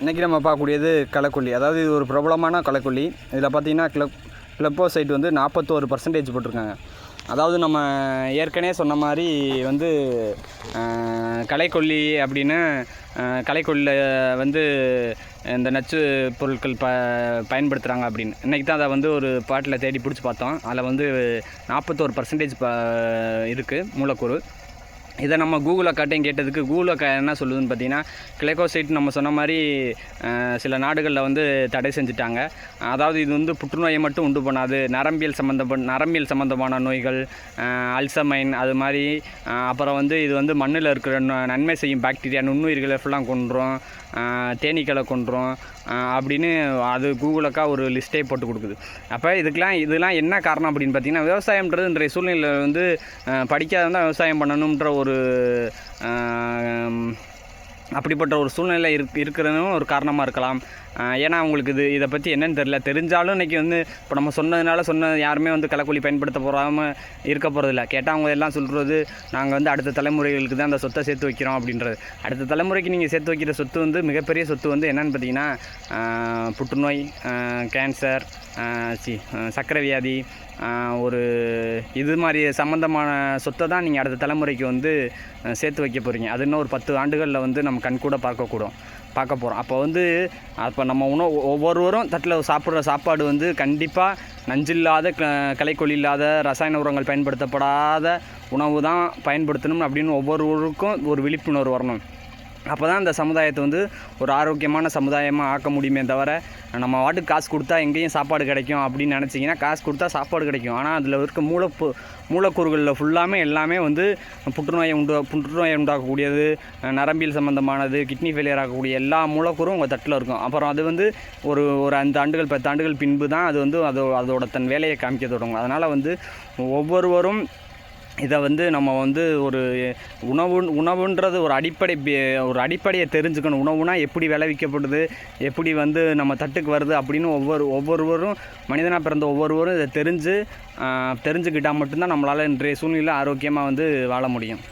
இன்றைக்கி நம்ம பார்க்கக்கூடியது களைக்கொல்லி. அதாவது இது ஒரு பிரபலமான களைக்கொல்லி. இதில் பார்த்தீங்கன்னா கிளப் கிளப்போசைட் வந்து நாற்பத்தோரு பர்சன்டேஜ் போட்டிருக்காங்க. அதாவது நம்ம ஏற்கனவே சொன்ன மாதிரி வந்து களைக்கொல்லி அப்படின்னு அஹ், களைக்கொல்லியில் வந்து இந்த நச்சு பொருட்கள் ப பயன்படுத்துகிறாங்க அப்படின்னு. இன்றைக்கி தான் அதை வந்து ஒரு பாட்டில் தேடி பிடிச்சி பார்த்தோம். அதில் வந்து நாற்பத்தோரு பர்சன்டேஜ் ப இருக்குது மூலக்கூறு. இதை நம்ம கூகுள் அக்காட்டையும் கேட்டதுக்கு கூகுள் அக்கா என்ன சொல்லுதுன்னு பார்த்தீங்கன்னா கிளைகோசைட் நம்ம சொன்ன மாதிரி சில நாடுகளில் வந்து தடை செஞ்சுட்டாங்க. அதாவது இது வந்து புற்றுநோயை மட்டும் உண்டு பண்ணாது. நரம்பியல் சம்மந்தப்பட்ட நரம்பியல் சம்மந்தமான நோய்கள் அல்சமைன் அது மாதிரி அப்புறம் வந்து இது வந்து மண்ணில் இருக்கிற ந- நன்மை செய்யும் பாக்டீரியா நுண்ணுயிர்களை ஃபுல்லாக கொன்றும். தேனீக்களை கொன்றும். அப்படின்னு அது கூகுளுக்கா ஒரு லிஸ்ட்டே போட்டு கொடுக்குது. அப்போ இதுக்கெலாம் இதெல்லாம் என்ன காரணம் அப்படின்னு பார்த்தீங்கன்னா விவசாயம்ன்றது இன்றைய சூழ்நிலையில் வந்து அஹ், விவசாயம் பண்ணணுன்ற ஒரு ஒரு அப்படிப்பட்ட ஒரு சூழ்நிலை இருக் இருக்கிறதும் ஒரு காரணமாக இருக்கலாம். ஏன்னா அவங்களுக்கு இது இதை பற்றி என்னன்னு தெரியல. தெரிஞ்சாலும் இன்றைக்கி வந்து இப்போ நம்ம சொன்னதுனால சொன்ன யாருமே வந்து களைக்கொல்லி பயன்படுத்த போகாமல் இருக்க போகிறதில்ல கேட்டால் அவங்க எல்லாம் சொல்கிறது நாங்கள் வந்து அடுத்த தலைமுறைகளுக்கு தான் அந்த சொத்தை சேர்த்து வைக்கிறோம் அப்படின்றது. அடுத்த தலைமுறைக்கு நீங்கள் சேர்த்து வைக்கிற சொத்து வந்து மிகப்பெரிய சொத்து வந்து என்னன்னு பார்த்தீங்கன்னா புற்றுநோய் கேன்சர் சி சக்கரை சர்க்கரை வியாதி ஒரு இது மாதிரி சம்மந்தமான சொத்தை தான் நீங்கள் அடுத்த தலைமுறைக்கு வந்து சேர்த்து வைக்க போகிறீங்க அது இன்னும் ஒரு பத்து ஆண்டுகளில் வந்து நம்ம கண்கூட பார்க்கக்கூடும். பார்க்க போகிறோம் அப்போ வந்து அப்போ நம்ம உணவு ஒவ்வொருவரும் தட்டில் சாப்பிட்ற சாப்பாடு வந்து கண்டிப்பாக நஞ்சில்லாத க இல்லாத ரசாயன உரங்கள் பயன்படுத்தப்படாத உணவு தான் பயன்படுத்தணும் அப்படின்னு ஒவ்வொருவருக்கும் ஒரு விழிப்புணர்வு வரணும். அப்போ தான் அந்த சமுதாயத்தை வந்து ஒரு ஆரோக்கியமான சமுதாயமாக ஆக்க முடியுமே தவிர நம்ம வாட்டுக்கு காசு கொடுத்தா எங்கேயும் சாப்பாடு கிடைக்கும் அப்படின்னு நினச்சிங்கன்னா காசு கொடுத்தா சாப்பாடு கிடைக்கும். ஆனால் அதில் இருக்க மூலப்பு மூலக்கூறுகளில் ஃபுல்லாமே எல்லாமே வந்து புற்றுநோயை உண்டு புற்றுநோயை உண்டாக்கக்கூடியது நரம்பியல் சம்மந்தமானது கிட்னி ஃபெயிலியர் ஆகக்கூடிய எல்லா மூலக்கூறும் உங்கள் தட்டில் இருக்கும். அப்புறம் அது வந்து ஒரு ஒரு அஞ்சு ஆண்டுகள் பத்து ஆண்டுகள் பின்பு தான் அது வந்து அதோ அதோட தன் வேலையை காமிக்க தொடங்கும். அதனால் வந்து ஒவ்வொருவரும் இதை வந்து நம்ம வந்து ஒரு உணவு உணவுன்றது ஒரு அடிப்படை ஒரு அடிப்படையை தெரிஞ்சுக்கணும். உணவுனா எப்படி விளைவிக்கப்படுது எப்படி வந்து நம்ம தட்டுக்கு வருது அப்படின்னு ஒவ்வொரு ஒவ்வொருவரும் மனிதனாக பிறந்த ஒவ்வொருவரும் இதை தெரிஞ்சு தெரிஞ்சுக்கிட்டால் மட்டும்தான் நம்மளால் இன்றைய சூழ்நிலை ஆரோக்கியமாக வந்து வாழ முடியும்.